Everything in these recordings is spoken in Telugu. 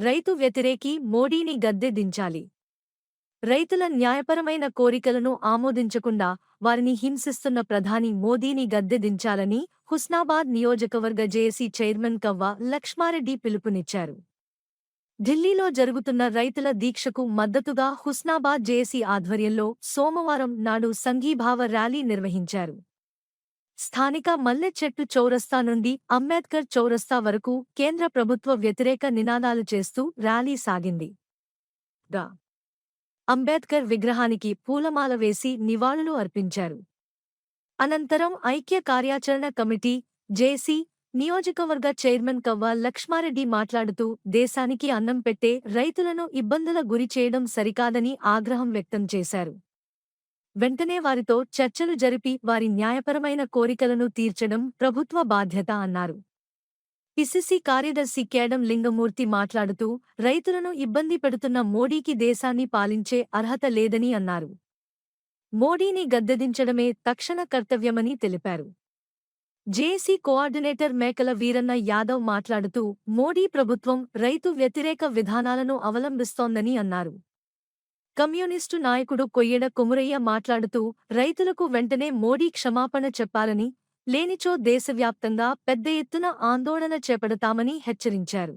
రైతు వ్యతిరేకి మోడీని గద్దె దించాలి. రైతుల న్యాయపరమైన కోరికలను ఆమోదించకుండా వారిని హింసిస్తున్న ప్రధాని మోదీని గద్దె దించాలని హుస్నాబాద్ నియోజకవర్గ జేఏసీ చైర్మన్ కవ్వ లక్ష్మారెడ్డి పిలుపునిచ్చారు. ఢిల్లీలో జరుగుతున్న రైతుల దీక్షకు మద్దతుగా హుస్నాబాద్ జేఏసీ ఆధ్వర్యంలో సోమవారం నాడు సంఘీభావ ర్యాలీ నిర్వహించారు. స్థానిక మల్లెచెట్టు చౌరస్తా నుండి అంబేద్కర్ చౌరస్తా వరకు కేంద్ర ప్రభుత్వ వ్యతిరేక నినాదాలు చేస్తూ ర్యాలీ సాగింది. గా అంబేద్కర్ విగ్రహానికి పూలమాల వేసి నివాళులు అర్పించారు. అనంతరం ఐక్య కార్యాచరణ కమిటీ జేసీ నియోజకవర్గ చైర్మన్ కవ్వ లక్ష్మారెడ్డి మాట్లాడుతూ దేశానికి అన్నం పెట్టే రైతులను ఇబ్బందుల గురి చేయడం సరికాదని ఆగ్రహం వ్యక్తం చేశారు. వెంటనే వారితో చర్చలు జరిపి వారి న్యాయపరమైన కోరికలను తీర్చడం ప్రభుత్వ బాధ్యత అన్నారు. పిసిసి కార్యదర్శి కేడం లింగమూర్తి మాట్లాడుతూ రైతులను ఇబ్బంది పెడుతున్న మోడీకి దేశాన్ని పాలించే అర్హత లేదని అన్నారు. మోడీని గద్దెదించడమే తక్షణ కర్తవ్యమని తెలిపారు. జేసీ కోఆర్డినేటర్ మేకల వీరన్న యాదవ్ మాట్లాడుతూ మోడీ ప్రభుత్వం రైతు వ్యతిరేక విధానాలను అవలంబిస్తోందని అన్నారు. కమ్యూనిస్టు నాయకుడు కొయ్యడ కొమురయ్య మాట్లాడుతూ రైతులకు వెంటనే మోడీ క్షమాపణ చెప్పాలని లేనిచో దేశవ్యాప్తంగా పెద్ద ఎత్తున ఆందోళన చేపడతామని హెచ్చరించారు.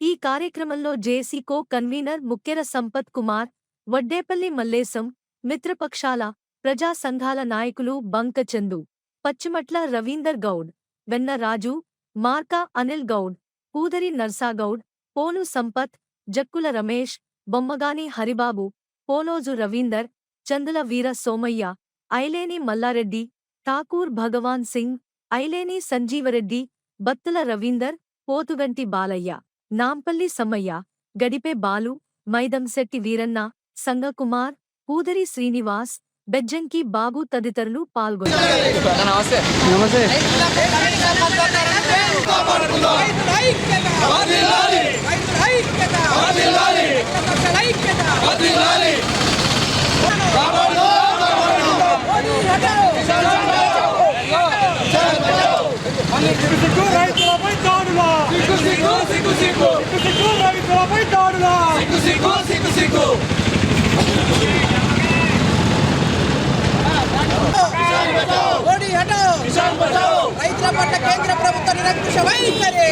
ఈ కార్యక్రమంలో జేసీకో కన్వీనర్ ముక్కెర సంపత్ కుమార్ వడ్డేపల్లి మల్లేశం మిత్రపక్షాల ప్రజా సంఘాల నాయకులు బంకచందు పచ్చిమట్ల రవీందర్ గౌడ్ వెన్న రాజు మార్కా అనిల్ గౌడ్ పూదరి నర్సాగౌడ్ పోను సంపత్ జక్కుల రమేష్ బొమ్మగాని హరిబాబు పోలోజు రవీందర్ చందుల వీర సోమయ్య ఐలేని మల్లారెడ్డి ఠాకూర్ భగవాన్ సింగ్ ఐలేని సంజీవరెడ్డి బత్తుల రవీందర్ పోతుగంటి బాలయ్య నాంపల్లి సమ్మయ్య గడిపే బాలు మైదంశెట్టి వీరన్న సంగకుమార్ పూదరి శ్రీనివాస్ బెజ్జంకి బాబు తదితరులు పాల్గొన్నారు. సిగ్గు రైతులపై దాడులా సిగ్గు సిగ్గు సిగ్గు సిగ్గు సిగ్గు రైతులపై దాడులా సిగ్గు సిగ్గు సిగ్గు సిగ్గు మోడీ హటో కిసాన్ బచాओ రైతుల పట్ల కేంద్ర ప్రభుత్వ నిరంకుశ వైఖరి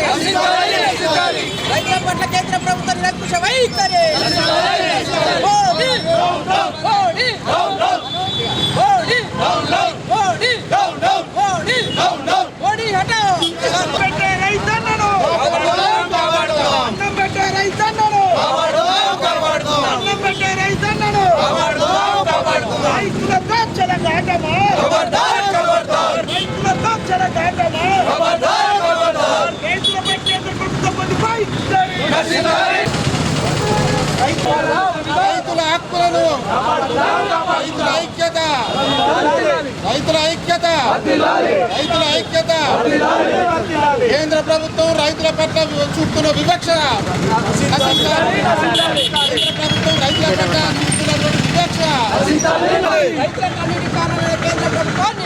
రైతుల పట్ల కేంద్ర ప్రభుత్వ నిరంకుశ వైఖరి Modi. Modi. Down down Modi down down Modi down down Modi down down Modi హటో పెట్టే రైతన్నను కాపాడుదాం కాపాడుదాం అన్నం పెట్టే రైతన్నను కాపాడుదాం కాపాడుదాం అన్నం పెట్టే రైతన్నను కాపాడుదాం కాపాడుదాం రైతులతో చెలగాటమా ఖబర్దార్ ఖబర్దార్ రైతులతో చెలగాటమా ఖబర్దార్ ఖబర్దార్ రైతులపై కేంద్ర ప్రభుత్వం వైఖరి రక్షించాలి రైతుల హక్కులను రైతుల ఐక్యత. రైతుల ఐక్యత. రైతుల ఐక్యత. కేంద్ర ప్రభుత్వం రైతుల పట్ల చూపుతున్న వివక్ష. కేంద్ర ప్రభుత్వం రైతుల పట్ల చూపుతున్నటువంటి వివక్ష రైతుల కన్నీటి కారణమైన కేంద్ర ప్రభుత్వాన్ని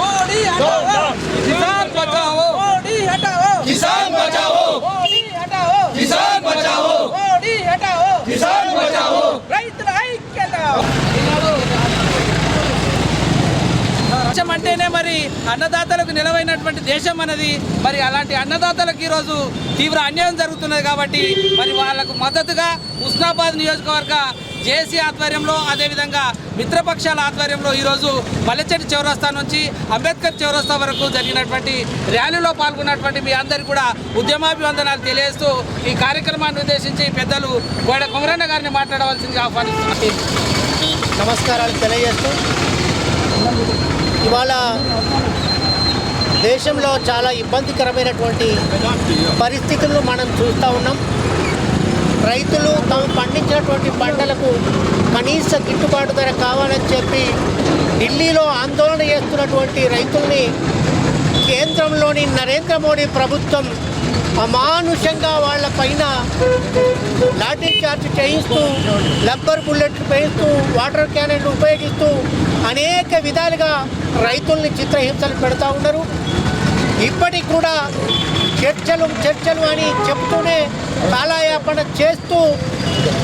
మోడీ మోడీ అంటేనే మరి అన్నదాతలకు నిలవైనటువంటి దేశం అన్నది. మరి అలాంటి అన్నదాతలకు ఈరోజు తీవ్ర అన్యాయం జరుగుతున్నది కాబట్టి మరి వాళ్ళకు మద్దతుగా ఉస్నాబాద్ నియోజకవర్గ జేసీ ఆధ్వర్యంలో అదేవిధంగా మిత్రపక్షాల ఆధ్వర్యంలో ఈరోజు మల్లెచెట్టు చౌరస్తా నుంచి అంబేద్కర్ చౌరస్తా వరకు జరిగినటువంటి ర్యాలీలో పాల్గొన్నటువంటి మీ అందరికీ కూడా ఉద్యమాభివందనాలు తెలియజేస్తూ ఈ కార్యక్రమాన్ని ఉద్దేశించి పెద్దలు గోడ కొమరన్న గారిని మాట్లాడవలసిందిగా ఆహ్వానిస్తున్నారు నమస్కారాలు తెలియజేస్తూ ఇవాళ దేశంలో చాలా ఇబ్బందికరమైనటువంటి పరిస్థితులను మనం చూస్తూ ఉన్నాం. రైతులు తాము పండించినటువంటి పంటలకు కనీస గిట్టుబాటు ధర కావాలని చెప్పి ఢిల్లీలో ఆందోళన చేస్తున్నటువంటి రైతుల్ని కేంద్రంలోని నరేంద్ర మోడీ ప్రభుత్వం అమానుషంగా వాళ్ళ పైన లాఠీ చార్జ్ చేయిస్తూ రబ్బర్ బుల్లెట్లు పేయిస్తూ వాటర్ క్యానన్లు ఉపయోగిస్తూ అనేక విధాలుగా రైతుల్ని చిత్రహింసలు పెడతా ఉన్నారు. ఇప్పటికి కూడా చర్చలు చర్చలు అని చెప్తూనే కాలయాపన చేస్తూ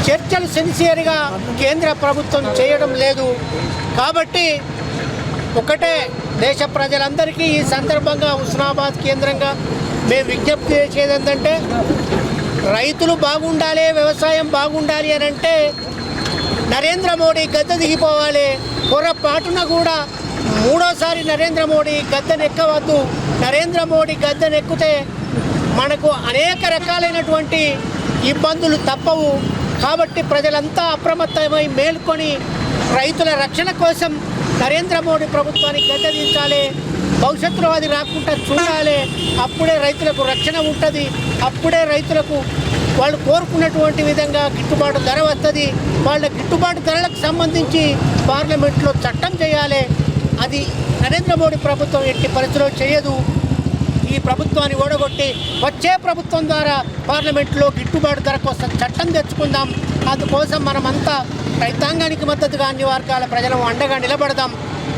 చర్చలు సిన్సియర్గా కేంద్ర ప్రభుత్వం చేయడం లేదు. కాబట్టి ఒకటే దేశ ప్రజలందరికీ ఈ సందర్భంగా హుస్నాబాద్ కేంద్రంగా మేము విజ్ఞప్తి చేసేది ఏంటంటే రైతులు బాగుండాలి వ్యవసాయం బాగుండాలి అని అంటే నరేంద్ర మోడీ గద్దె దిగిపోవాలి. పొరపాటున కూడా మూడోసారి నరేంద్ర మోడీ గద్దెనెక్కవద్దు నరేంద్ర మోడీ గద్దెనెక్కితే మనకు అనేక రకాలైనటువంటి ఇబ్బందులు తప్పవు. కాబట్టి ప్రజలంతా అప్రమత్తమై మేల్కొని రైతుల రక్షణ కోసం నరేంద్ర మోడీ ప్రభుత్వాన్ని గద్దెదించాలి భవిష్యత్తులో అది రాకుండా చూడాలి. అప్పుడే రైతులకు రక్షణ ఉంటుంది. అప్పుడే రైతులకు వాళ్ళు కోరుకున్నటువంటి విధంగా గిట్టుబాటు ధర వస్తుంది. వాళ్ళ గిట్టుబాటు ధరలకు సంబంధించి పార్లమెంట్లో చట్టం చేయాలి. అది నరేంద్ర మోడీ ప్రభుత్వం ఎట్టి పరిస్థితిలో చేయదు. ఈ ప్రభుత్వాన్ని ఓడగొట్టి వచ్చే ప్రభుత్వం ద్వారా పార్లమెంట్లో గిట్టుబాటు ధర కోసం చట్టం తెచ్చుకుందాం. అందుకోసం మనమంతా రైతాంగానికి మద్దతుగా అన్ని వర్గాల ప్రజలు అండగా నిలబడదాం.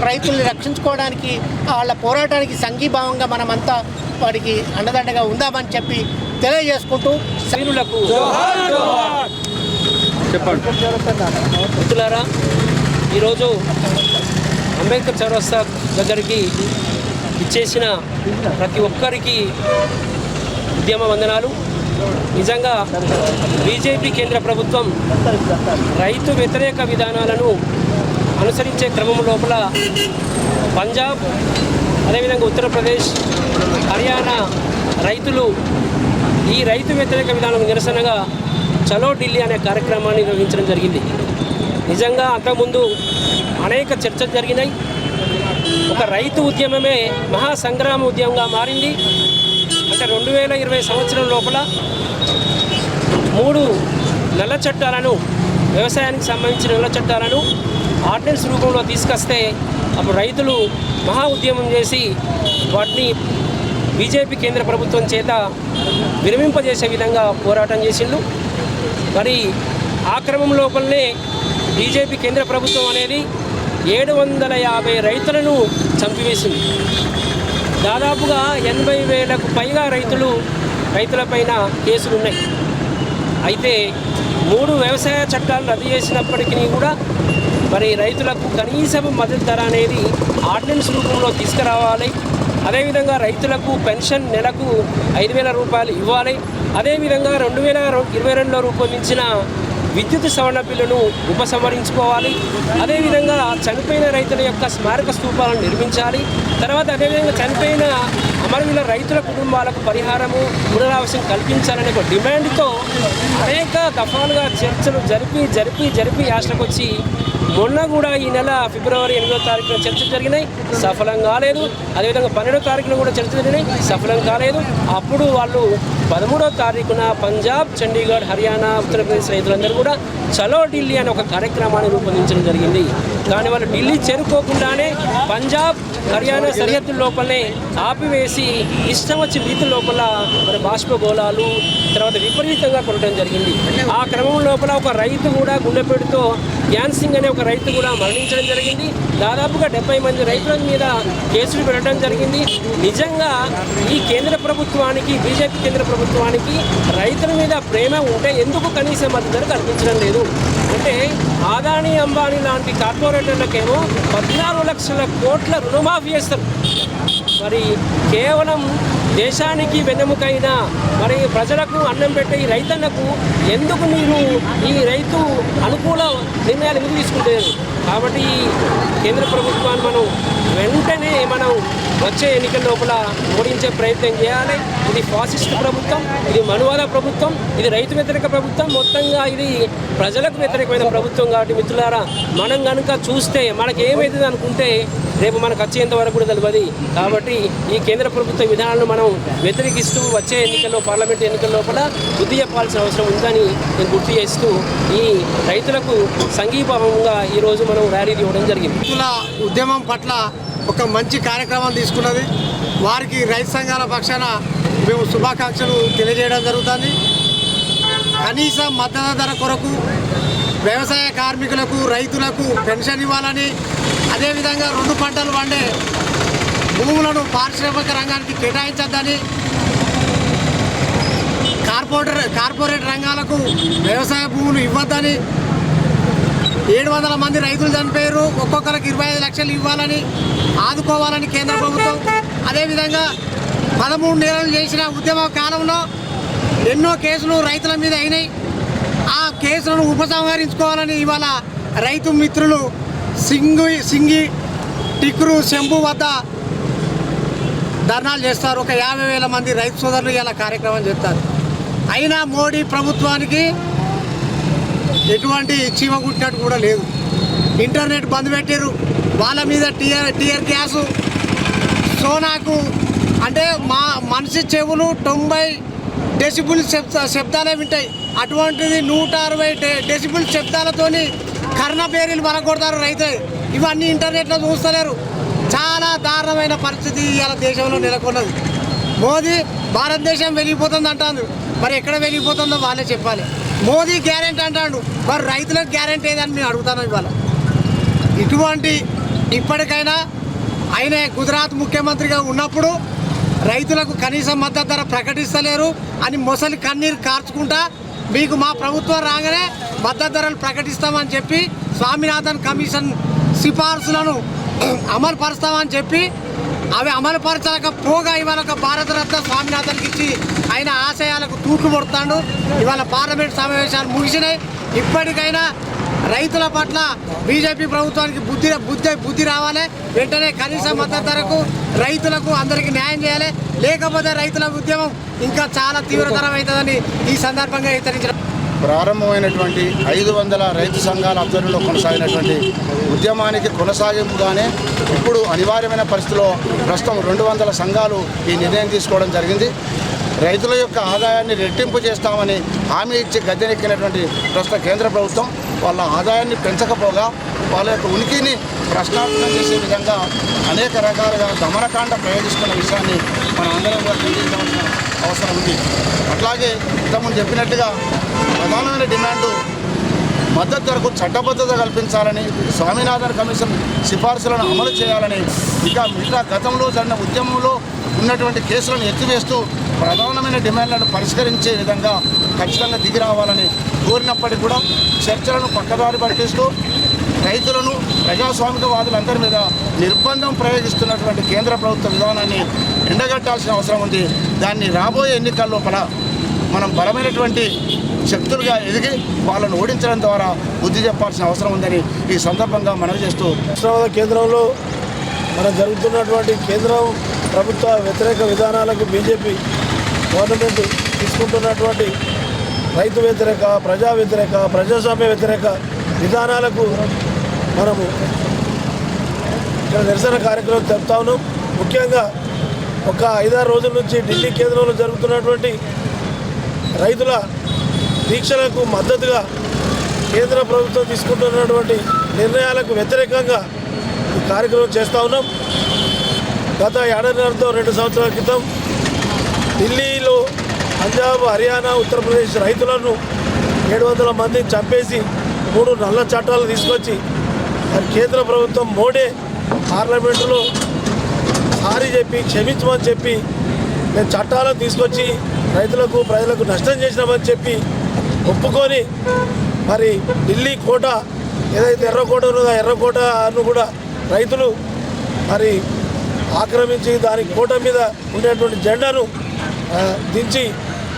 రైతుల్ని రక్షించుకోవడానికి వాళ్ళ పోరాటానికి సంఘీభావంగా మనమంతా వారికి అండదండగా ఉందామని చెప్పి తెలియజేసుకుంటూ సైనులకు మిత్రులారా ఈరోజు అంబేద్కర్ చౌరస్తా దగ్గరికి ఇచ్చేసిన ప్రతి ఒక్కరికి ఉద్యమ వందనాలు. నిజంగా బీజేపీ కేంద్ర ప్రభుత్వం రైతు వ్యతిరేక విధానాలను అనుసరించే క్రమం లోపల పంజాబ్ అదేవిధంగా ఉత్తరప్రదేశ్ హర్యానా రైతులు ఈ రైతు వ్యతిరేక విధానం నిరసనగా చలో ఢిల్లీ అనే కార్యక్రమాన్ని నిర్వహించడం జరిగింది. నిజంగా అంతకుముందు అనేక చర్చలు జరిగినాయి. ఒక రైతు ఉద్యమమే మహా సంగ్రామ ఉద్యమంగా మారింది. అంటే రెండు వేల ఇరవై సంవత్సరం లోపల మూడు నల్ల చట్టాలను వ్యవసాయానికి సంబంధించిన నల్ల చట్టాలను ఆర్డినెన్స్ రూపంలో తీసుకొస్తే అప్పుడు రైతులు మహా ఉద్యమం చేసి వాటిని బీజేపీ కేంద్ర ప్రభుత్వం చేత విరమింపజేసే విధంగా పోరాటం చేసిండు మరి ఆ క్రమం లోపలనే బీజేపీ కేంద్ర ప్రభుత్వం అనేది ఏడు వందల యాభై రైతులను చంపివేసింది. దాదాపుగా ఎనభై వేలకు పైగా రైతులు రైతులపైన కేసులు ఉన్నాయి అయితే మూడు వ్యవసాయ చట్టాలు రద్దు చేసినప్పటికీ కూడా మరి రైతులకు కనీసం మద్దతు ధర అనేది ఆర్డినెన్స్ రూపంలో తీసుకురావాలి. అదేవిధంగా రైతులకు పెన్షన్ నెలకు ఐదు వేల రూపాయలు ఇవ్వాలి. అదేవిధంగా రెండు వేల ఇరవై రెండులో రూపొందించిన విద్యుత్ సవరణ బిల్లును ఉపసంహరించుకోవాలి. అదేవిధంగా చనిపోయిన రైతుల యొక్క స్మారక స్తూపాలను నిర్మించాలి. తర్వాత అదేవిధంగా చనిపోయిన అమరవీల రైతుల కుటుంబాలకు పరిహారము పునరావాసం కల్పించాలనే ఒక డిమాండ్తో అనేక దఫాలుగా చర్చలు జరిపి జరిపి జరిపి యాస్టకు వచ్చి మొన్న కూడా ఈ నెల ఫిబ్రవరి ఎనిమిదో తారీఖున చర్చలు జరిగినాయి. సఫలం కాలేదు. అదేవిధంగా పన్నెండో తారీఖున కూడా చర్చలు జరిగినాయి. సఫలం కాలేదు. అప్పుడు వాళ్ళు పదమూడో తారీఖున పంజాబ్ చండీగఢ్ హర్యానా ఉత్తరప్రదేశ్ రైతులందరూ కూడా చలో ఢిల్లీ అనే ఒక కార్యక్రమాన్ని రూపొందించడం జరిగింది. కానీ వాళ్ళు ఢిల్లీ చేరుకోకుండానే పంజాబ్ హర్యానా సరిహద్దు లోపలనే ఆపివేసి ఇష్టం వచ్చి రీతి లోపల మరి బాష్పగోళాలు తర్వాత విపరీతంగా కొనడం జరిగింది. ఆ క్రమం లోపల ఒక రైతు కూడా గుండెపేటుతో జ్ఞాన్ సింగ్ అనే ఒక రైతు కూడా మరణించడం జరిగింది. దాదాపుగా డెబ్బై మంది రైతుల మీద కేసులు పెట్టడం జరిగింది. నిజంగా ఈ కేంద్ర ప్రభుత్వానికి బీజేపీ కేంద్ర ప్రభుత్వానికి రైతుల మీద ప్రేమ ఉంటే ఎందుకు కనీసం మద్దతు ధర కల్పించడం లేదు? అంటే ఆదాని అంబానీ లాంటి కార్పొరేటర్లకేమో పద్నాలుగు లక్షల కోట్ల రుణమాఫీ చేస్తారు. మరి కేవలం దేశానికి వెన్నెముకైన మరి ప్రజలకు అన్నం పెట్టే ఈ రైతన్నకు ఎందుకు మీరు ఈ రైతు అనుకూల నిర్ణయాలు ఎందుకు తీసుకుంటారు? కాబట్టి ఈ కేంద్ర ప్రభుత్వాన్ని మనం వెంటనే మనం వచ్చే ఎన్నికల లోపల ఓడించే ప్రయత్నం చేయాలి. ఇది ఫాసిస్ట్ ప్రభుత్వం ఇది మనువాద ప్రభుత్వం ఇది రైతు వ్యతిరేక ప్రభుత్వం. మొత్తంగా ఇది ప్రజలకు వ్యతిరేకమైన ప్రభుత్వం కాబట్టి మిత్రులారా మనం కనుక చూస్తే మనకి ఏమైతుంది అనుకుంటే రేపు మనకు వచ్చేంత వరకు కూడా తెలియదు కాబట్టి ఈ కేంద్ర ప్రభుత్వ విధానాలను మనం వ్యతిరేకిస్తూ వచ్చే ఎన్నికల్లో పార్లమెంట్ ఎన్నికల లోపల బుద్ధి చెప్పాల్సిన అవసరం ఉందని నేను గుర్తు చేస్తూ ఈ రైతులకు సంఘీభావంగా ఈరోజు మనం ర్యాలీ ఇవ్వడం జరిగింది. ఉద్యమం పట్ల ఒక మంచి కార్యక్రమం తీసుకున్నది. వారికి రైతు సంఘాల పక్షాన మేము శుభాకాంక్షలు తెలియజేయడం జరుగుతుంది. కనీస మద్దతు ధర కొరకు వ్యవసాయ కార్మికులకు రైతులకు పెన్షన్ ఇవ్వాలని అదేవిధంగా రెండు పంటలు పండే భూములను పారిశ్రామిక రంగానికి కేటాయించద్దని కార్పొరేటర్ కార్పొరేట్ రంగాలకు వ్యవసాయ భూములు ఇవ్వద్దని ఏడు వందల మంది రైతులు చనిపోయారు. ఒక్కొక్కరికి ఇరవై ఐదు లక్షలు ఇవ్వాలని ఆదుకోవాలని కేంద్ర ప్రభుత్వం. అదేవిధంగా పదమూడు నెలలు చేసిన ఉద్యమ కాలంలో ఎన్నో కేసులు రైతుల మీద అయినాయి. ఆ కేసులను ఉపసంహరించుకోవాలని ఇవాళ రైతు మిత్రులు సింగి సింగి టిక్రు శంభు వద్ద ధర్నాలు చేస్తారు. ఒక యాభై వేల మంది రైతు సోదరులు ఇలా కార్యక్రమం చేస్తారు. అయినా మోడీ ప్రభుత్వానికి ఎటువంటి చీమ కుట్టినట్టు కూడా లేదు. ఇంటర్నెట్ బంద్ పెట్టారు వాళ్ళ మీద టీఆర్ టీఆర్ గ్యాసు సోనాకు అంటే మా మనిషి చెవులు తొంభై డెసిబుల్ శబ్ద శబ్దాలే వింటాయి. అటువంటిది నూట అరవై డెసిబుల్ శబ్దాలతోని కర్ణ పేరీలు కొడతారు రైతే. ఇవన్నీ ఇంటర్నెట్లో చూస్తలేరు. చాలా దారుణమైన పరిస్థితి ఇవాళ దేశంలో నెలకొన్నది. మోదీ భారతదేశం వెళ్ళిపోతుంది అంటాను మరి ఎక్కడ వెళ్ళిపోతుందో వాళ్ళే చెప్పాలి. మోదీ గ్యారెంటీ అంటాడు. మరి రైతులకు గ్యారెంటీ ఏదని మేము అడుగుతాను ఇవాళ. ఇటువంటి ఇప్పటికైనా ఆయన గుజరాత్ ముఖ్యమంత్రిగా ఉన్నప్పుడు రైతులకు కనీస మద్దతు ధర ప్రకటిస్తలేరు అని మొసలి కన్నీరు కార్చుకుంటా మీకు మా ప్రభుత్వం రాగానే మద్దతు ధరలు ప్రకటిస్తామని చెప్పి స్వామినాథన్ కమిషన్ సిఫార్సులను అమలు పరుస్తామని చెప్పి అవి అమలు పోగా ఇవాళ ఒక భారతరత్న స్వామినాథన్కి ఇచ్చి ఆయన ఆశయాలకు తూట్లు పడుతాడు ఇవాళ పార్లమెంట్ సమావేశాలు ముగిసినాయి. ఇప్పటికైనా రైతుల పట్ల బీజేపీ ప్రభుత్వానికి బుద్ధి బుద్ధి బుద్ధి రావాలి. వెంటనే కనీస మద్దతు ధరకు రైతులకు అందరికీ న్యాయం చేయాలి. లేకపోతే రైతుల ఉద్యమం ఇంకా చాలా తీవ్రతరం అవుతుందని ఈ సందర్భంగా హెచ్చరించారు ప్రారంభమైనటువంటి ఐదు వందల రైతు సంఘాల ఆధ్వర్యంలో కొనసాగినటువంటి ఉద్యమానికి కొనసాగింపుగానే ఇప్పుడు అనివార్యమైన పరిస్థితిలో ప్రస్తుతం రెండు వందల సంఘాలు ఈ నిర్ణయం తీసుకోవడం జరిగింది. రైతుల యొక్క ఆదాయాన్ని రెట్టింపు చేస్తామని హామీ ఇచ్చి గద్దెనెక్కినటువంటి ప్రస్తుత కేంద్ర ప్రభుత్వం వాళ్ళ ఆదాయాన్ని పెంచకపోగా వాళ్ళ యొక్క ఉనికిని ప్రశ్నార్థం చేసే విధంగా అనేక రకాలుగా దమనకాండ ప్రయోగిస్తున్న విషయాన్ని మనం అందరం కూడా తెలియజేయవలసిన అవసరం ఉంది. అట్లాగే ఇంతకుముందు చెప్పినట్టుగా ప్రధానమైన డిమాండు మద్దతు ధరకు చట్టబద్ధత కల్పించాలని స్వామినాథన్ కమిషన్ సిఫార్సులను అమలు చేయాలని ఇంకా మిగతా గతంలో జరిగిన ఉద్యమంలో ఉన్నటువంటి కేసులను ఎత్తివేస్తూ ప్రధానమైన డిమాండ్లను పరిష్కరించే విధంగా ఖచ్చితంగా దిగి రావాలని కోరినప్పటికీ కూడా చర్చలను పక్కదారి పట్టిస్తూ రైతులను ప్రజాస్వామికవాదులందరి మీద నిర్బంధం ప్రయోగిస్తున్నటువంటి కేంద్ర ప్రభుత్వ విధానాన్ని ఎండగట్టాల్సిన అవసరం ఉంది. దాన్ని రాబోయే ఎన్నికల లోపల మనం బలమైనటువంటి శక్తులుగా ఎదిగి వాళ్ళను ఓడించడం ద్వారా బుద్ధి చెప్పాల్సిన అవసరం ఉందని ఈ సందర్భంగా మనవి చేస్తూ హైదరాబాద్ కేంద్రంలో మనం జరుగుతున్నటువంటి కేంద్రం ప్రభుత్వ వ్యతిరేక విధానాలకు బీజేపీ గవర్నమెంట్ తీసుకుంటున్నటువంటి రైతు వ్యతిరేక ప్రజా వ్యతిరేక ప్రజాస్వామ్య వ్యతిరేక విధానాలకు మనము ఇక్కడ నిరసన కార్యక్రమం తెలుపుతా ఉన్నాం. ముఖ్యంగా ఒక ఐదారు రోజుల నుంచి ఢిల్లీ కేంద్రంలో జరుగుతున్నటువంటి రైతుల దీక్షలకు మద్దతుగా కేంద్ర ప్రభుత్వం తీసుకుంటున్నటువంటి నిర్ణయాలకు వ్యతిరేకంగా ఈ కార్యక్రమం చేస్తూ ఉన్నాం. గత ఏడన్నరతో రెండు సంవత్సరాల క్రితం ఢిల్లీలో పంజాబ్ హర్యానా ఉత్తరప్రదేశ్ రైతులను ఏడు వందల మందిని చంపేసి మూడు నల్ల చట్టాలు తీసుకొచ్చి మరి కేంద్ర ప్రభుత్వం మోడే పార్లమెంటులో సారీ చెప్పి క్షమించమని చెప్పి మేము చట్టాలను తీసుకొచ్చి రైతులకు ప్రజలకు నష్టం చేసినామని చెప్పి ఒప్పుకొని మరి ఢిల్లీ కోట ఏదైతే ఎర్రకోట ఉన్నదో ఆ ఎర్రకోటను కూడా రైతులు మరి ఆక్రమించి దాని కోట మీద ఉండేటువంటి జెండాను దించి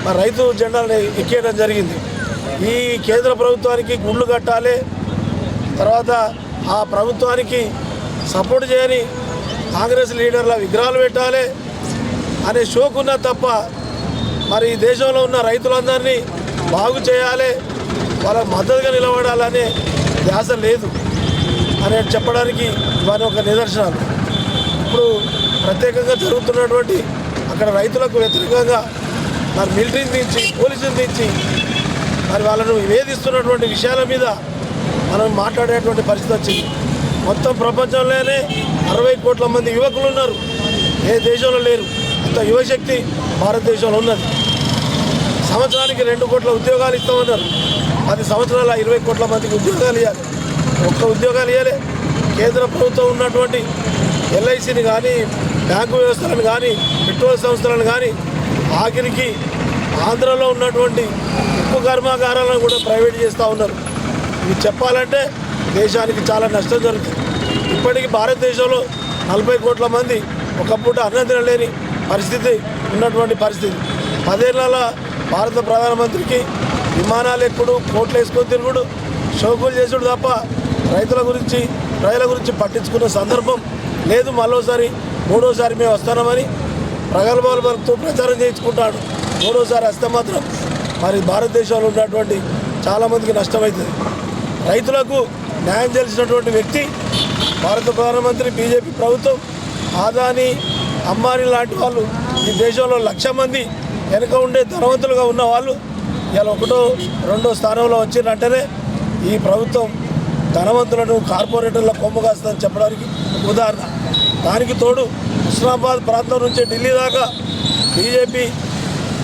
మరి రైతు జెండాలను ఎక్కేయడం జరిగింది. ఈ కేంద్ర ప్రభుత్వానికి గుళ్ళు కట్టాలి తర్వాత ఆ ప్రభుత్వానికి సపోర్ట్ చేయని కాంగ్రెస్ లీడర్ల విగ్రహాలు పెట్టాలి అనే షోకున్నా తప్ప మరి ఈ దేశంలో ఉన్న రైతులందరినీ బాగు చేయాలి వాళ్ళకు మద్దతుగా నిలబడాలనే ధ్యాస లేదు. అని చెప్పడానికి ఇవన్నీ ఒక నిదర్శనాలు. ఇప్పుడు ప్రత్యేకంగా జరుగుతున్నటువంటి అక్కడ రైతులకు వ్యతిరేకంగా మరి మిలిటరీని దించి పోలీసులు దించి మరి వాళ్ళను వేధిస్తున్నటువంటి విషయాల మీద మనం మాట్లాడేటువంటి పరిస్థితి వచ్చింది. మొత్తం ప్రపంచంలోనే అరవై కోట్ల మంది యువకులు ఉన్నారు. ఏ దేశంలో లేరు. అంత యువశక్తి భారతదేశంలో ఉన్నది. సంవత్సరానికి రెండు కోట్ల ఉద్యోగాలు ఇస్తామన్నారు. పది సంవత్సరాల ఇరవై కోట్ల మందికి ఉద్యోగాలు ఇవ్వాలి ఒక్క ఉద్యోగాలు ఇవ్వలే కేంద్ర ప్రభుత్వం ఉన్నటువంటి ఎల్ఐసిని కానీ బ్యాంకు వ్యవస్థలను కానీ పెట్రోల్ సంస్థలను కానీ ఆఖరికి ఆంధ్రలో ఉన్నటువంటి ఉప్పు కర్మాగారాలను కూడా ప్రైవేట్ చేస్తూ ఉన్నారు. ఇది చెప్పాలంటే దేశానికి చాలా నష్టం జరుగుతుంది. ఇప్పటికీ భారతదేశంలో నలభై కోట్ల మంది ఒక పూట అన్నం తినలేని పరిస్థితి ఉన్నటువంటి పరిస్థితి. పదేళ్ళ భారత ప్రధానమంత్రికి విమానాలు ఎక్కుడు కోట్లు వేసుకొని తిరుగుడు షోకులు చేసుడు తప్ప రైతుల గురించి ప్రజల గురించి పట్టించుకున్న సందర్భం లేదు. మరోసారి మూడోసారి మేము వస్తున్నామని ప్రగల్భాలు పలుకుతూ ప్రచారం చేయించుకుంటాడు. మూడోసారి వస్తే మాత్రం మరి భారతదేశంలో ఉన్నటువంటి చాలామందికి నష్టమవుతుంది. రైతులకు న్యాయం చేసినటువంటి వ్యక్తి భారత ప్రధానమంత్రి బీజేపీ ప్రభుత్వం. ఆదాని అంబానీ లాంటి వాళ్ళు ఈ దేశంలో లక్ష మంది వెనుక ఉండే ధనవంతులుగా ఉన్న వాళ్ళు ఇలా ఒకటో రెండో స్థానంలో వచ్చిందంటేనే ఈ ప్రభుత్వం ధనవంతులను కార్పొరేటర్ల కొమ్ము కాస్తుందని చెప్పడానికి ఉదాహరణ. దానికి తోడు హుస్నాబాద్ ప్రాంతం నుంచి ఢిల్లీ దాకా బీజేపీ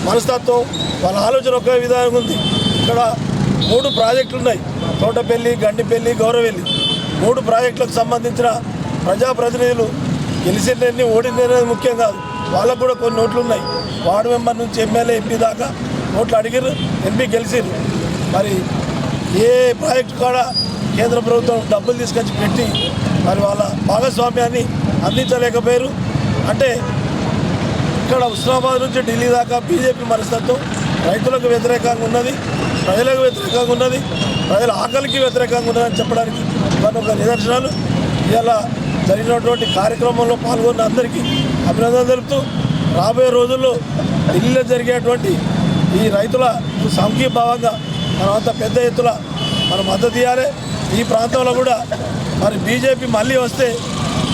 మనస్తత్వం వాళ్ళ ఆలోచన ఒకే విధానం ఉంది. ఇక్కడ మూడు ప్రాజెక్టులు ఉన్నాయి. తోటపల్లి గండిపల్లి గౌరవెల్లి. మూడు ప్రాజెక్టులకు సంబంధించిన ప్రజాప్రతినిధులు గెలిచినన్ని ఓడిందనేది ముఖ్యం కాదు. వాళ్ళకు కూడా కొన్ని ఓట్లు ఉన్నాయి వార్డు మెంబర్ నుంచి ఎమ్మెల్యే ఎంపీ దాకా ఓట్లు అడిగారు ఎంపీ గెలిచారు మరి ఏ ప్రాజెక్టు కూడా కేంద్ర ప్రభుత్వం డబ్బులు తీసుకొచ్చి పెట్టి మరి వాళ్ళ భాగస్వామ్యాన్ని అందించలేకపోయారు. అంటే ఇక్కడ ఉస్మానాబాద్ నుంచి ఢిల్లీ దాకా బీజేపీ మనస్తత్వం రైతులకు వ్యతిరేకంగా ఉన్నది ప్రజలకు వ్యతిరేకంగా ఉన్నది ప్రజల ఆకలికి వ్యతిరేకంగా ఉన్నదని చెప్పడానికి ఇవన్నీ ఒక నిదర్శనాలు. ఇలా జరిగినటువంటి కార్యక్రమంలో పాల్గొన్న అందరికీ అభినందనలు తెలుపుతూ రాబోయే రోజుల్లో ఢిల్లీలో జరిగేటువంటి ఈ రైతుల సంఘీభావంగా భావంగా మనమంతా పెద్ద ఎత్తున మనం మద్దతు ఇవ్వాలి ఈ ప్రాంతంలో కూడా మరి బీజేపీ మళ్ళీ వస్తే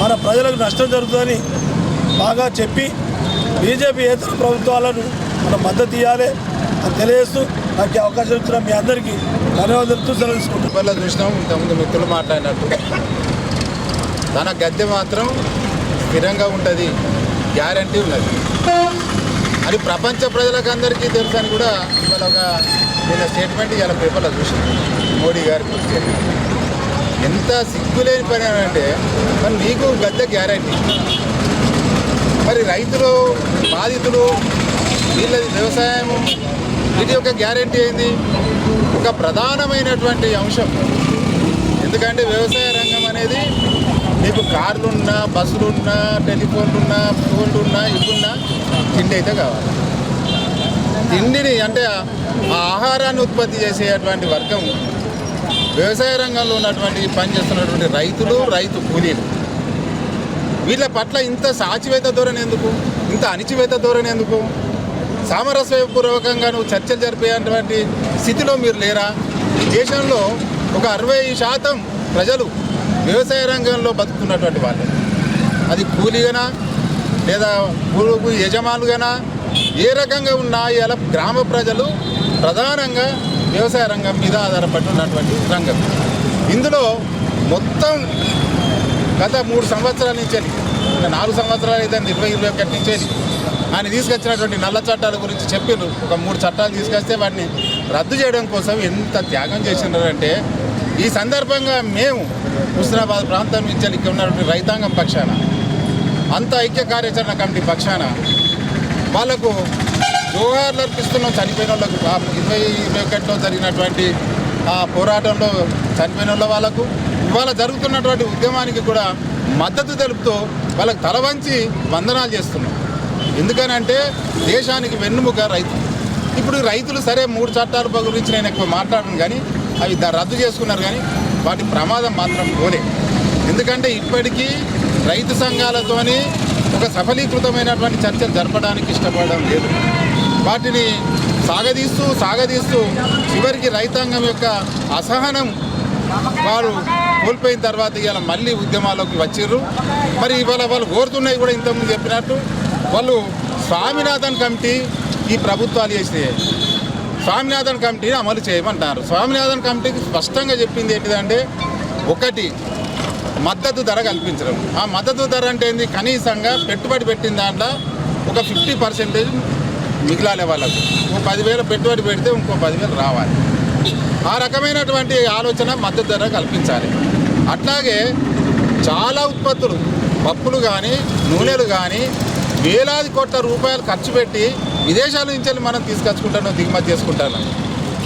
మన ప్రజలకు నష్టం జరుగుతుందని బాగా చెప్పి బీజేపీ ఏతర ప్రభుత్వాలను మనం మద్దతు ఇవ్వాలి అని తెలియజేస్తూ నాకు అవకాశం ఇచ్చిన మీ అందరికీ ధన్యవాదాలు సెలవు చూసినాం ఇంతకుముందు మిత్రులు మాట్లాడినట్టు తన గద్దె మాత్రం స్థిరంగా ఉంటుంది గ్యారంటీ ఉన్నది. అది ప్రపంచ ప్రజలకు అందరికీ తెలుసు అని కూడా ఇవాళ ఒక నేను స్టేట్మెంట్ ఇవాళ పేపర్లో చూసాను మోడీ గారి స్టేట్మెంట్ ఎంత సిగ్గులేని పని అంటే మరి నీకు గద్దె గ్యారంటీ మరి రైతులు బాధితులు వీళ్ళది వ్యవసాయం వీటి యొక్క గ్యారంటీ ఏంది? ఒక ప్రధానమైనటువంటి అంశం. ఎందుకంటే వ్యవసాయ రంగం అనేది మీకు కార్లున్నా బస్సులున్నా టెలిఫోన్లున్నా ఫోన్లున్నా ఇవున్నా తిండి అయితే కావాలి. తిండిని అంటే ఆ ఆహారాన్ని ఉత్పత్తి చేసేటువంటి వర్గం వ్యవసాయ రంగంలో ఉన్నటువంటి పనిచేస్తున్నటువంటి రైతులు రైతు కూలీలు. వీళ్ళ పట్ల ఇంత సాచివేత ధోరణి ఎందుకు? ఇంత అణిచివేత ధోరణి ఎందుకు? సామరస్యపూర్వకంగా నువ్వు చర్చలు జరిపేటువంటి స్థితిలో మీరు లేరా? ఈ దేశంలో ఒక అరవై శాతం ప్రజలు వ్యవసాయ రంగంలో బతుకుతున్నటువంటి వాళ్ళు. అది కూలీగానా? లేదా కూలుకు యజమానులుగానా? ఏ రకంగా ఉన్నా ఇలా గ్రామ ప్రజలు ప్రధానంగా వ్యవసాయ రంగం మీద ఆధారపడి ఉన్నటువంటి రంగం. ఇందులో మొత్తం గత మూడు సంవత్సరాల నుంచి నాలుగు సంవత్సరాలు అయితే ఇరవై ఇరవై ఒకటి నుంచి ఆయన తీసుకొచ్చినటువంటి నల్ల చట్టాల గురించి చెప్పిండ్రు ఒక మూడు చట్టాలు తీసుకొస్తే వాటిని రద్దు చేయడం కోసం ఎంత త్యాగం చేసినారంటే ఈ సందర్భంగా మేము హుస్నాబాద్ ప్రాంతం నుంచి ఇక్కడ ఉన్నటువంటి రైతాంగం పక్షాన అంత ఐక్య కార్యాచరణ కమిటీ పక్షాన వాళ్ళకు జోహార్లు అర్పిస్తున్నాం. చనిపోయిన వాళ్ళకు ఇరవై ఇరవై ఒకటిలో జరిగినటువంటి ఆ పోరాటంలో చనిపోయిన వాళ్ళ వాళ్ళకు ఇవాళ జరుగుతున్నటువంటి ఉద్యమానికి కూడా మద్దతు తెలుపుతూ వాళ్ళకి తల వంచి వందనాలు చేస్తున్నాం. ఎందుకనంటే దేశానికి వెన్నుముక రైతు. ఇప్పుడు రైతులు సరే మూడు చట్టాల గురించి నేను ఎక్కువ మాట్లాడను కానీ అవి రద్దు చేసుకున్నారు కానీ వాటి ప్రమాదం మాత్రం పోలే. ఎందుకంటే ఇప్పటికీ రైతు సంఘాలతోని ఒక సఫలీకృతమైనటువంటి చర్చలు జరపడానికి ఇష్టపడడం లేదు. వాటిని సాగదీస్తూ సాగదీస్తూ చివరికి రైతాంగం యొక్క అసహనం వారు కోల్పోయిన తర్వాత ఇవాళ మళ్ళీ ఉద్యమాల్లోకి వచ్చిర్రు. మరి ఇవాళ వాళ్ళు కోరుతున్నాయి కూడా ఇంతకుముందు చెప్పినట్టు వాళ్ళు స్వామినాథన్ కమిటీ ఈ ప్రభుత్వాలు చేసినాయి. స్వామినాథన్ కమిటీని అమలు చేయమంటారు స్వామినాథన్ కమిటీకి స్పష్టంగా చెప్పింది ఏంటిదంటే ఒకటి మద్దతు ధర కల్పించడం. ఆ మద్దతు ధర అంటే ఏంది? కనీసంగా పెట్టుబడి పెట్టిన దాంట్లో ఒక ఫిఫ్టీ పర్సెంటేజ్ మిగిలాలి వాళ్ళకు. ఒక పదివేల పెట్టుబడి పెడితే ఇంకో పదివేలు రావాలి. ఆ రకమైనటువంటి ఆలోచన మద్దతు ధర కల్పించాలి. అట్లాగే చాలా ఉత్పత్తులు పప్పులు కానీ నూనెలు కానీ వేలాది కోట్ల రూపాయలు ఖర్చు పెట్టి విదేశాల నుంచి వెళ్ళి మనం తీసుకొచ్చుకుంటాను దిగుమతి చేసుకుంటాను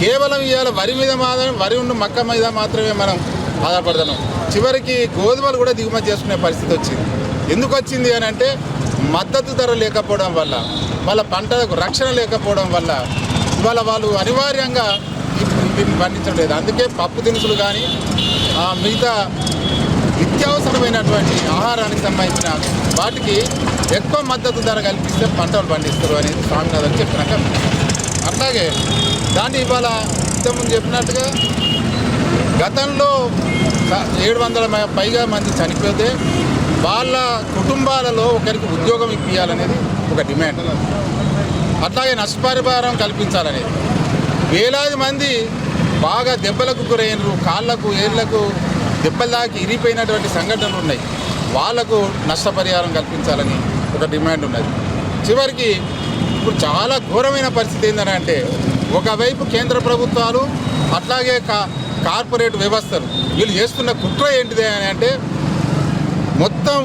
కేవలం ఇవాళ వరి మీద మాత్రం వరి ఉన్న మక్క మీద మాత్రమే మనం ఆధారపడతాం చివరికి గోధుమలు కూడా దిగుమతి చేసుకునే పరిస్థితి వచ్చింది. ఎందుకు వచ్చింది అని అంటే మద్దతు ధర లేకపోవడం వల్ల వాళ్ళ పంటలకు రక్షణ లేకపోవడం వల్ల ఇవాళ వాళ్ళు అనివార్యంగా పండించడం లేదు. అందుకే పప్పు దినుసులు కానీ ఆ, మిగతా నిత్యావసరమైనటువంటి ఆహారానికి సంబంధించిన వాటికి ఎక్కువ మద్దతు ధర కల్పిస్తే పంటలు పండిస్తారు అనేది స్వామినాథన్ చెప్పినాక అట్లాగే దాన్ని ఇవాళ ఇంతకుముందు చెప్పినట్టుగా గతంలో ఏడు వందల పైగా మంది చనిపోతే వాళ్ళ కుటుంబాలలో ఒకరికి ఉద్యోగం ఇప్పించాలనేది ఒక డిమాండ్. అట్లాగే నష్టపరిహారం కల్పించాలనేది. వేలాది మంది బాగా దెబ్బలకు గురైనరు కాళ్ళకు ఏళ్ళకు దెబ్బలు దాకి ఇరిగిపోయినటువంటి సంఘటనలు ఉన్నాయి. వాళ్ళకు నష్టపరిహారం కల్పించాలని ఒక డిమాండ్ ఉన్నది. చివరికి ఇప్పుడు చాలా ఘోరమైన పరిస్థితి ఏంటని అంటే ఒకవైపు కేంద్ర ప్రభుత్వాలు అట్లాగే కా కార్పొరేట్ వ్యవస్థలు వీళ్ళు చేస్తున్న కుట్ర ఏంటిది అని అంటే మొత్తం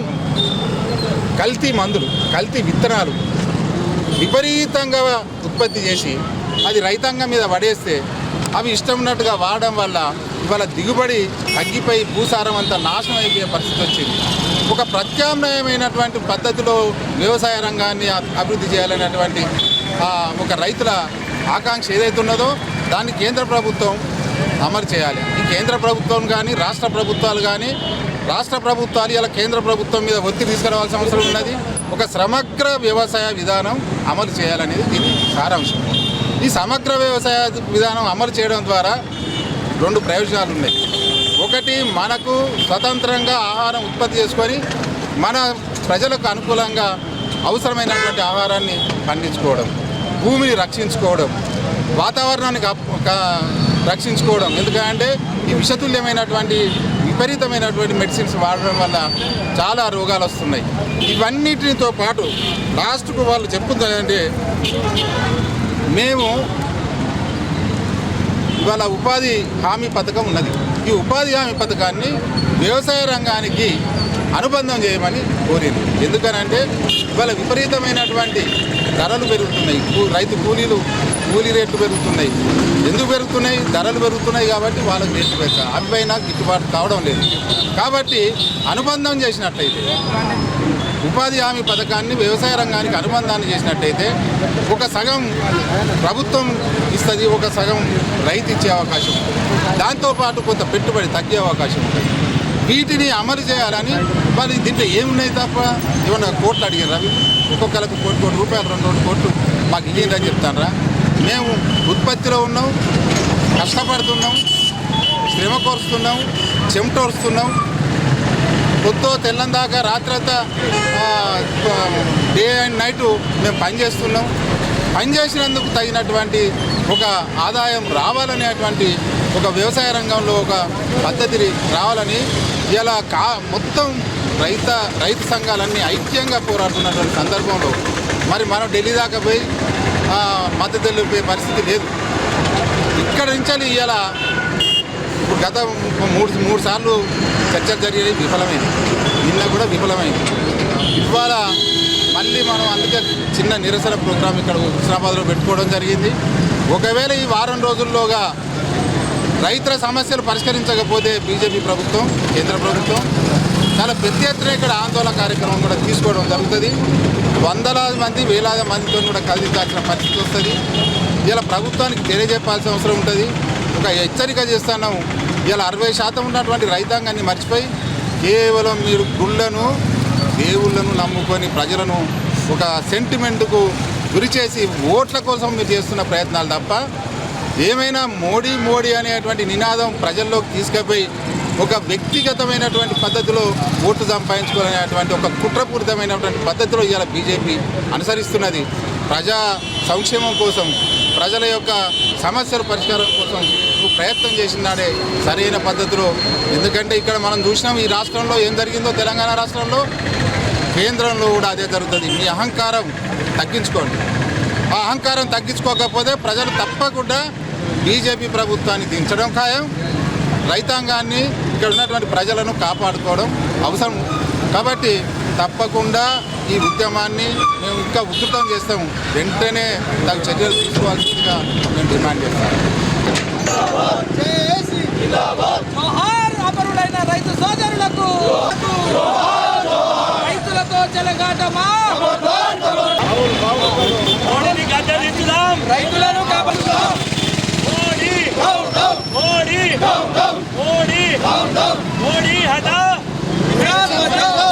కల్తీ మందులు కల్తీ విత్తనాలు విపరీతంగా ఉత్పత్తి చేసి అది రైతాంగం మీద పడేస్తే అవి ఇష్టం ఉన్నట్టుగా వాడడం వల్ల ఇవాళ దిగుబడి తగ్గిపోయి భూసారం అంతా నాశనం అయిపోయే పరిస్థితి వచ్చింది. ఒక ప్రత్యామ్నాయమైనటువంటి పద్ధతిలో వ్యవసాయ రంగాన్ని అభివృద్ధి చేయాలనేటువంటి ఒక రైతుల ఆకాంక్ష ఏదైతే ఉన్నదో దాన్ని కేంద్ర ప్రభుత్వం అమలు చేయాలి. ఈ కేంద్ర ప్రభుత్వం కానీ రాష్ట్ర ప్రభుత్వాలు కానీ రాష్ట్ర ప్రభుత్వాలు ఇలా కేంద్ర ప్రభుత్వం మీద ఒత్తిడి తీసుకురావాల్సిన అవసరం ఉన్నది. ఒక సమగ్ర వ్యవసాయ విధానం అమలు చేయాలనేది దీని సారాంశం. ఈ సమగ్ర వ్యవసాయ విధానం అమలు చేయడం ద్వారా రెండు ప్రయోజనాలు ఉన్నాయి ఒకటి మనకు స్వతంత్రంగా ఆహారం ఉత్పత్తి చేసుకొని మన ప్రజలకు అనుకూలంగా అవసరమైనటువంటి ఆహారాన్ని పండించుకోవడం భూమిని రక్షించుకోవడం వాతావరణాన్ని రక్షించుకోవడం. ఎందుకంటే ఈ విషతుల్యమైనటువంటి విపరీతమైనటువంటి మెడిసిన్స్ వాడడం వల్ల చాలా రోగాలు వస్తున్నాయి. ఇవన్నిటితో పాటు లాస్ట్కు వాళ్ళు చెప్పుతుందంటే మేము ఇవాళ ఉపాధి హామీ పథకం ఉన్నది. ఈ ఉపాధి హామీ పథకాన్ని వ్యవసాయ రంగానికి అనుబంధం చేయమని కోరింది. ఎందుకనంటే ఇవాళ విపరీతమైనటువంటి ధరలు పెరుగుతున్నాయి. కూ- రైతు కూలీలు కూలీ రేట్లు పెరుగుతున్నాయి. ఎందుకు పెరుగుతున్నాయి? ధరలు పెరుగుతున్నాయి కాబట్టి వాళ్ళకి రేట్లు పెరుగుతాయి. అవి పైన గిట్టుబాటు కావడం లేదు. కాబట్టి అనుబంధం చేసినట్లయితే ఉపాధి హామీ పథకాన్ని వ్యవసాయ రంగానికి అనుబంధాన్ని చేసినట్టయితే ఒక సగం ప్రభుత్వం ఇస్తుంది ఒక సగం రైతు ఇచ్చే అవకాశం ఉంటుంది. దాంతోపాటు కొంత పెట్టుబడి తగ్గే అవకాశం ఉంటుంది. వీటిని అమలు చేయాలని మరి దీంట్లో ఏమున్నాయి తప్ప ఏమన్నా కోట్లు అడిగారు రవి ఒక్కొక్కరికి కోటి కోటి రూపాయలు రెండు రెండు కోట్లు మాకు ఇయ్యండి అని మేము ఉత్పత్తిలో ఉన్నాం కష్టపడుతున్నాం శ్రమ కోరుస్తున్నాం చెమటోరుస్తున్నాం. పొద్దు తెల్లందాక రాత్రంతా డే అండ్ నైట్ మేము పని చేస్తున్నాం. పని చేసినందుకు తగినటువంటి ఒక ఆదాయం రావాలనేటువంటి ఒక వ్యవసాయ రంగంలో ఒక పద్ధతి రావాలని ఇలా కా మొత్తం రైత రైతు సంఘాలన్నీ ఐక్యంగా పోరాడుతున్నటువంటి సందర్భంలో మరి మనం ఢిల్లీ దాకా పోయి మద్దతు తెలిపే పరిస్థితి లేదు. ఇక్కడ నుంచి ఇలా ఇప్పుడు గత మూడు మూడు సార్లు చర్చలు జరిగినాయి విఫలమైంది నిన్న కూడా విఫలమైంది. ఇవాళ మళ్ళీ మనం అందుకే చిన్న నిరసన ప్రోగ్రాం ఇక్కడ హుస్నాబాద్లో పెట్టుకోవడం జరిగింది. ఒకవేళ ఈ వారం రోజుల్లోగా రైతుల సమస్యలు పరిష్కరించకపోతే బీజేపీ ప్రభుత్వం కేంద్ర ప్రభుత్వం చాలా పెద్ద ఎత్తున ఇక్కడ ఆందోళన కార్యక్రమం కూడా తీసుకోవడం జరుగుతుంది. వందలాది మంది వేలాది మందితో కూడా కలిసించాల్సిన పరిస్థితి వస్తుంది. ఇలా ప్రభుత్వానికి తెలియజెప్పాల్సిన అవసరం ఉంటుంది. ఒక హెచ్చరిక చేస్తున్నాం. ఇలా అరవై శాతం ఉన్నటువంటి రైతాంగాన్ని మర్చిపోయి కేవలం మీరు గుళ్ళను దేవుళ్ళను నమ్ముకొని ప్రజలను ఒక సెంటిమెంట్కు గురి చేసి ఓట్ల కోసం మీరు చేస్తున్న ప్రయత్నాలు తప్ప ఏమైనా మోడీ మోడీ అనేటువంటి నినాదం ప్రజల్లోకి తీసుకుపోయి ఒక వ్యక్తిగతమైనటువంటి పద్ధతిలో ఓట్లు సంపాదించుకోవాలనేటువంటి ఒక కుట్రపూరితమైనటువంటి పద్ధతిలో ఇవాళ బీజేపీ అనుసరిస్తున్నది. ప్రజా సంక్షేమం కోసం ప్రజల యొక్క సమస్యల పరిష్కారం కోసం ప్రయత్నం ప్రయత్నం చేసినాడే సరైన పద్ధతిలో. ఎందుకంటే ఇక్కడ మనం చూసినాం ఈ రాష్ట్రంలో ఏం జరిగిందో తెలంగాణ రాష్ట్రంలో కేంద్రంలో కూడా అదే జరుగుతుంది. మీ అహంకారం తగ్గించుకోండి. ఆ అహంకారం తగ్గించుకోకపోతే ప్రజలు తప్పకుండా బీజేపీ ప్రభుత్వాన్ని దించడం ఖాయం. రైతాంగాన్ని ఇక్కడ ఉన్నటువంటి ప్రజలను కాపాడుకోవడం అవసరం. కాబట్టి తప్పకుండా ఈ ఉద్యమాన్ని మేము ఇంకా ఉధృతం చేస్తాము. వెంటనే తగు చర్యలు తీసుకోవాల్సిందిగా మేము డిమాండ్ చేస్తాము. రైతు సోదరులకు రైతులతో చెలగాటమా? రైతులను కాపాడుతాం మోడీ. మోడీ. మోడీ. హటా కిసాన్ బచావో